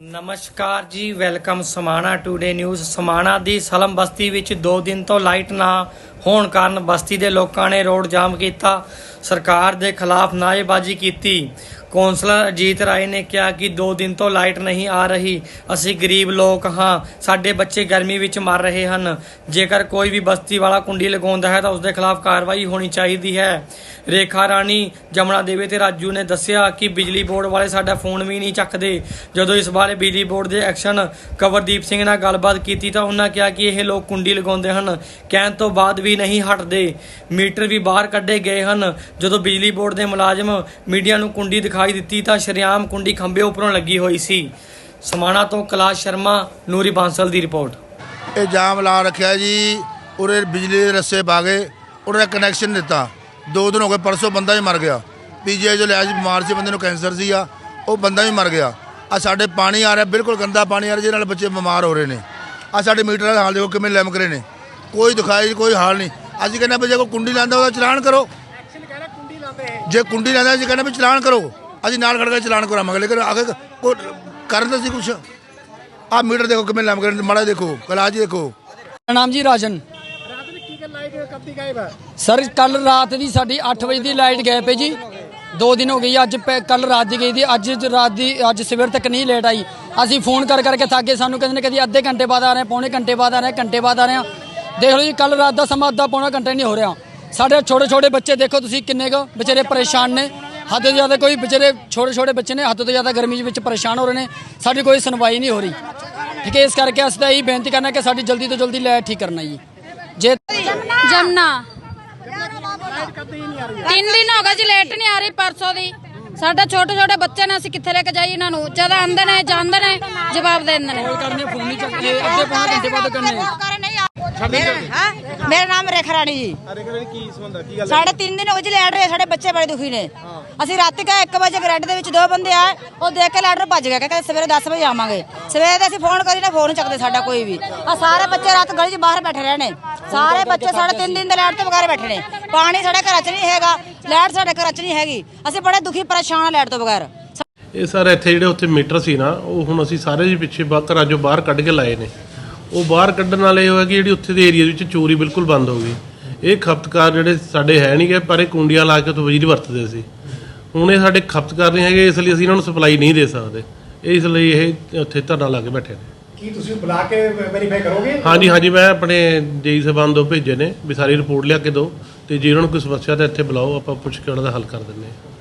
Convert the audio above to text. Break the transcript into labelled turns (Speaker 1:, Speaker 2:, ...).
Speaker 1: ਨਮਸਕਾਰ ਜੀ, welcome Samana today news. Samana ਦੀ slum ਬਸਤੀ ਵਿੱਚ 2 ਦਿਨ ਤੋਂ ਲਾਈਟ ਨਾ ਹੋਣ ਕਾਰਨ ਬਸਤੀ ਦੇ ਲੋਕਾਂ ਨੇ ਰੋਡ ਜਾਮ ਕੀਤਾ। ਸਰਕਾਰ ਦੇ ਖਿਲਾਫ ਨਾਅਰੇਬਾਜ਼ੀ ਕੀਤੀ। ਕੌਂਸਲਰ ਅਜੀਤ ਰਾਏ ਨੇ ਕਿਹਾ ਕਿ 2 ਦਿਨ ਤੋਂ ਲਾਈਟ ਨਹੀਂ ਆ ਰਹੀ। ਅਸੀਂ ਗਰੀਬ ਲੋਕ ਹਾਂ। ਸਾਡੇ ਬੱਚੇ ਗਰਮੀ ਵਿੱਚ ਮਰ ਰਹੇ ਹਨ। ਜੇਕਰ ਕੋਈ ਵੀ ਬਸਤੀ ਵਾਲਾ ਕੁੰਡੀ ਲਗਾਉਂਦਾ ਹੈ ਤਾਂ ਉਸ ਦੇ ਖਿਲਾਫ ਕਾਰਵਾਈ ਹੋਣੀ ਚਾਹੀਦੀ ਹੈ। ਰੇਖਾ ਰਾਣੀ ਜਮਨਾ ਦੇਵੀ ਤੇ ਰਾਜੂ ਨੇ ਦੱਸਿਆ ਕਿ ਬਿਜਲੀ ਬੋਰਡ ਵਾਲੇ ਸਾਡਾ ਫੋਨ ਵੀ ਨਹੀਂ ਚੱਕਦੇ। ਜਦੋਂ ਇਸ ਬਾਰੇ ਬਿਜਲੀ ਬੋਰਡ ਦੇ ਐਕਸ਼ਨ ਕਵਰਦੀਪ ਸਿੰਘ ਨਾਲ ਗੱਲਬਾਤ ਕੀਤੀ ਤਾਂ ਉਹਨਾਂ ਕਿਹਾ ਕਿ ਇਹ ਲੋਕ ਕੁੰਡੀ ਲਗਾਉਂਦੇ ਹਨ। ਕਹਿਣ ਤੋਂ ਬਾਅਦ ਵੀ ਨਹੀਂ ਹਟਦੇ, ਮੀਟਰ ਵੀ ਬਾਹਰ ਕੱਢੇ ਗਏ ਹਨ। ਜਦੋਂ ਬਿਜਲੀ ਬੋਰਡ ਦੇ ਮੁਲਾਜ਼ਮ ਮੀਡੀਆ ਨੂੰ ਕੁੰਡੀ ਦਿਖਾਈ ਦਿੱਤੀ ਤਾਂ ਸ਼ਰੇਆਮ ਕੁੰਡੀ ਖੰਭੇ ਉੱਪਰੋਂ ਲੱਗੀ ਹੋਈ ਸੀ। ਸਮਾਣਾ ਤੋਂ ਕੈਲਾਸ਼ ਸ਼ਰਮਾ, ਨੂਰੀ ਬਾਂਸਲ ਦੀ ਰਿਪੋਰਟ।
Speaker 2: ਇਹ ਜਾਮ ਲਾ ਰੱਖਿਆ ਜੀ, ਉਰੇ ਬਿਜਲੀ ਦੇ ਰਸੇ ਬਾਗੇ ਉਹਨੇ ਕਨੈਕਸ਼ਨ ਦਿੱਤਾ। ਦੋ ਦਿਨ ਹੋ ਗਏ, ਪਰਸੋਂ ਬੰਦਾ ਹੀ ਮਰ ਗਿਆ। ਪੀਜੀਆਈ ਜੋ ਲਿਆ ਸੀ, ਬਿਮਾਰ ਸੀ, ਬੰਦੇ ਨੂੰ ਕੈਂਸਰ ਸੀ ਆ, ਉਹ ਬੰਦਾ ਹੀ ਮਰ ਗਿਆ। ਆ ਸਾਡੇ ਪਾਣੀ ਆ ਰਿਹਾ, ਬਿਲਕੁਲ ਗੰਦਾ ਪਾਣੀ ਆ ਰਿਹਾ, ਜਿਹਦੇ ਨਾਲ ਬੱਚੇ ਬਿਮਾਰ ਹੋ ਰਹੇ ਨੇ। ਆ ਸਾਡੇ ਮੀਟਰ ਹਾਲ ਦੇਖੋ ਕਿਵੇਂ ਲਮਕ ਰਹੇ ਨੇ। ਕੋਈ ਦਿਖਾਈ ਕੋਈ ਹਾਲ ਨਹੀਂ। ਅਸੀਂ ਕਹਿੰਦੇ ਵੀ ਜੇ ਕੋਈ ਕੁੰਡੀ ਲਾਂਦਾ ਉਹਦਾ ਚਲਾਨ ਕਰੋ। ਜੇ ਕੁੰਡੀ ਲਾਂਦਾ ਅਸੀਂ ਕਹਿੰਦੇ ਵੀ ਚਲਾਨ ਕਰੋ। ਅਸੀਂ ਨਾਲ ਖੜ ਕੇ ਚਲਾਨ ਕਰਾਵਾਂਗੇ ਲੇਕਿਨ ਅਗੇ ਕੋਈ ਕਰਨ ਤਾਂ ਸੀ ਕੁਛ। ਆ ਮੀਟਰ ਦੇਖੋ ਕਿਵੇਂ ਲਮਕ ਰਹੇ ਨੇ ਮਾੜਾ ਦੇਖੋ ਕਲਾਜ ਦੇਖੋ।
Speaker 3: ਨਾਮ ਜੀ ਰਾਜਨ। ਸਰ ਕੱਲ ਰਾਤ ਦੀ ਸਾਡੀ 8 ਵਜੇ ਦੀ ਲਾਈਟ ਗਏ ਪਈ ਜੀ। ਦੋ ਦਿਨ ਹੋ ਗਈ ਅੱਜ ਕੱਲ ਰਾਤ ਦੀ ਗਈ ਦੀ ਅੱਜ ਰਾਤ ਦੀ ਅੱਜ ਸਵੇਰ ਤੱਕ ਨਹੀਂ ਲੇਟ ਆਈ। ਅਸੀਂ ਫੋਨ ਕਰ ਕਰਕੇ ਥੱਕ ਗਏ ਸਾਨੂੰ ਕਹਿੰਦੇ ਨੇ ਕਦੀ ਅੱਧੇ ਘੰਟੇ ਬਾਅਦ ਆ ਰਹੇ ਪੌਣੇ ਘੰਟੇ ਬਾਅਦ ਆ ਰਹੇ ਘੰਟੇ ਬਾਅਦ ਆ ਰਹੇ। ਦੇਖ ਲਓ ਜੀ ਕੱਲ ਰਾਤ ਦਾ ਸਮਾਂ ਅੱਧਾ ਪੌਣਾ ਘੰਟਾ ਨਹੀਂ ਹੋ ਰਿਹਾ। ਸਾਡੇ ਛੋਟੇ ਛੋਟੇ ਬੱਚੇ ਦੇਖੋ ਤੁਸੀਂ ਕਿੰਨੇ ਕੁ ਵਿਚਾਰੇ ਪਰੇਸ਼ਾਨ ਨੇ। ਹੱਦ ਤੋਂ ਜ਼ਿਆਦਾ ਕੋਈ ਵਿਚਾਰੇ ਛੋਟੇ ਛੋਟੇ ਬੱਚੇ ਨੇ ਹੱਦ ਤੋਂ ਜ਼ਿਆਦਾ ਗਰਮੀ ਵਿੱਚ ਪਰੇਸ਼ਾਨ ਹੋ ਰਹੇ ਨੇ। ਸਾਡੀ ਕੋਈ ਸੁਣਵਾਈ ਨਹੀਂ ਹੋ ਰਹੀ। ਠੀਕ ਹੈ ਇਸ ਕਰਕੇ ਅਸੀਂ ਤਾਂ ਇਹੀ ਬੇਨਤੀ ਕਰਨਾ ਕਿ ਸਾਡੀ ਜਲਦੀ ਤੋਂ ਜਲਦੀ ਲਾਈਟ ਠੀਕ ਕਰਨਾ ਜੀ। ਜੇ
Speaker 4: ਜਮਨਾ। ਤਿੰਨ ਦਿਨ ਹੋ ਗਏ ਜੀ ਲੇਟ ਨਹੀਂ ਆ ਰਹੀ ਪਰਸੋਂ ਦੀ। ਸਾਡਾ ਛੋਟੇ ਛੋਟੇ ਬੱਚੇ ਨੇ ਅਸੀਂ ਕਿੱਥੇ ਲੈ ਕੇ ਜਾਈਏ ਇਹਨਾਂ ਨੂੰ? ਜਦ ਆਉਂਦੇ ਨੇ ਜਾਂਦੇ ਨੇ ਜਵਾਬ ਦੇ ਦਿੰਦੇ ਨੇ
Speaker 3: ਕਾਲ ਕਰਨੇ ਫੋਨ ਨਹੀਂ ਚੱਕਦੇ ਅੱਧੇ ਪੌਣੇ ਘੰਟੇ ਬਾਅਦ ਕਰਨੇ
Speaker 5: ਹਾਂ? ਮੇਰਾ ਨਾਮ ਰੇਖਾ ਰਾਣੀ ਜੀ। ਸਾਡੇ ਤਿੰਨ ਦਿਨ ਹੋ ਗਏ ਜੀ ਲੈਟ ਰਹੇ ਸਾਡੇ ਬੱਚੇ ਬੜੇ ਦੁਖੀ ਨੇ। ਅਸੀਂ ਰਾਤੀ ਕਾ 1 ਵਜੇ ਗ੍ਰੈਡ ਦੇ ਵਿੱਚ ਦੋ ਬੰਦੇ ਆਏ ਉਹ ਦੇਖ ਕੇ ਲੈਟਰ ਭੱਜ ਗਿਆ ਕਹਿੰਦੇ ਸਵੇਰੇ 10 ਵਜੇ ਆਵਾਂਗੇ। ਸਵੇਰੇ ਤੇ ਅਸੀਂ ਫੋਨ ਕਰੀ ਨਾ ਫੋਨ ਚੱਕਦੇ ਸਾਡਾ ਕੋਈ ਵੀ। ਆ ਸਾਰੇ ਬੱਚੇ ਰਾਤ ਗਲੀ 'ਚ ਬਾਹਰ ਬੈਠੇ ਰਹੇ ਨੇ। ਸਾਰੇ ਬੱਚੇ ਸਾਡੇ ਤਿੰਨ ਦਿਨ ਦੇ ਲੈਟ ਤੋਂ ਬਗੈਰ ਬੈਠੇ ਨੇ। ਪਾਣੀ ਸਾਡੇ ਘਰਾਂ 'ਚ ਨਹੀਂ ਹੈਗਾ ਲੈਟ ਸਾਡੇ ਘਰਾਂ 'ਚ ਨਹੀਂ ਹੈਗੀ। ਅਸੀਂ ਬੜੇ ਦੁਖੀ ਪਰੇਸ਼ਾਨ ਆ ਲੈਟ ਤੋਂ ਬਗੈਰ।
Speaker 6: ਇਹ ਸਰ ਇੱਥੇ ਜਿਹੜੇ ਉੱਥੇ ਮੀਟਰ ਸੀ ਨਾ ਉਹ ਹੁਣ ਅਸੀਂ ਸਾਰੇ ਜੀ ਪਿੱਛੇ ਬਾ ਘਰਾਂ ਚੋਂ ਬਾਹਰ ਕੱਢ ਕੇ ਲਾਏ ਨੇ। ਉਹ ਬਾਹਰ ਕੱਢਣ ਨਾਲ ਇਹ ਹੋਇਆ ਕਿ ਜਿਹੜੀ ਉੱਥੇ ਦੇ ਏਰੀਆ ਵਿੱਚ ਚੋਰੀ ਬਿਲਕੁਲ ਬੰਦ ਹੋ ਗਈ। ਇਹ ਖਪਤਕਾਰ ਜਿਹੜੇ ਸਾਡੇ ਹੈ ਨਹੀਂਗੇ ਪਰ ਇਹ ਕੁੰਡੀਆਂ ਲਾ ਕੇ ਬਿਜਲੀ ਵਰਤਦੇ ਸੀ। ਹੁਣ ਇਹ ਸਾਡੇ ਖਪਤਕਾਰ ਨਹੀਂ ਹੈਗੇ ਇਸ ਲਈ ਅਸੀਂ ਇਹਨਾਂ ਨੂੰ ਸਪਲਾਈ ਨਹੀਂ ਦੇ ਸਕਦੇ। ਇਸ ਲਈ ਇਹ ਉੱਥੇ ਧਰਨਾ ਲਾ ਕੇ ਬੈਠੇ ਨੇ।
Speaker 7: ਕੀ ਤੁਸੀਂ ਬੁਲਾ ਕੇ ਵੈਰੀਫਾਈ ਕਰੋਗੇ?
Speaker 6: ਹਾਂਜੀ ਹਾਂਜੀ ਮੈਂ ਆਪਣੇ ਜੇਈ ਸਾਹਿਬਾਨ ਤੋਂ ਭੇਜੇ ਨੇ ਵੀ ਸਾਰੀ ਰਿਪੋਰਟ ਲਿਆ ਕੇ ਦਿਓ ਤੇ ਜੇ ਉਹਨਾਂ ਨੂੰ ਕੋਈ ਸਮੱਸਿਆ ਤਾਂ ਇੱਥੇ ਬੁਲਾਓ ਆਪਾਂ ਪੁੱਛ ਕੇ ਉਹਨਾਂ ਦਾ ਹੱਲ ਕਰ ਦਿੰਦੇ ਹਾਂ।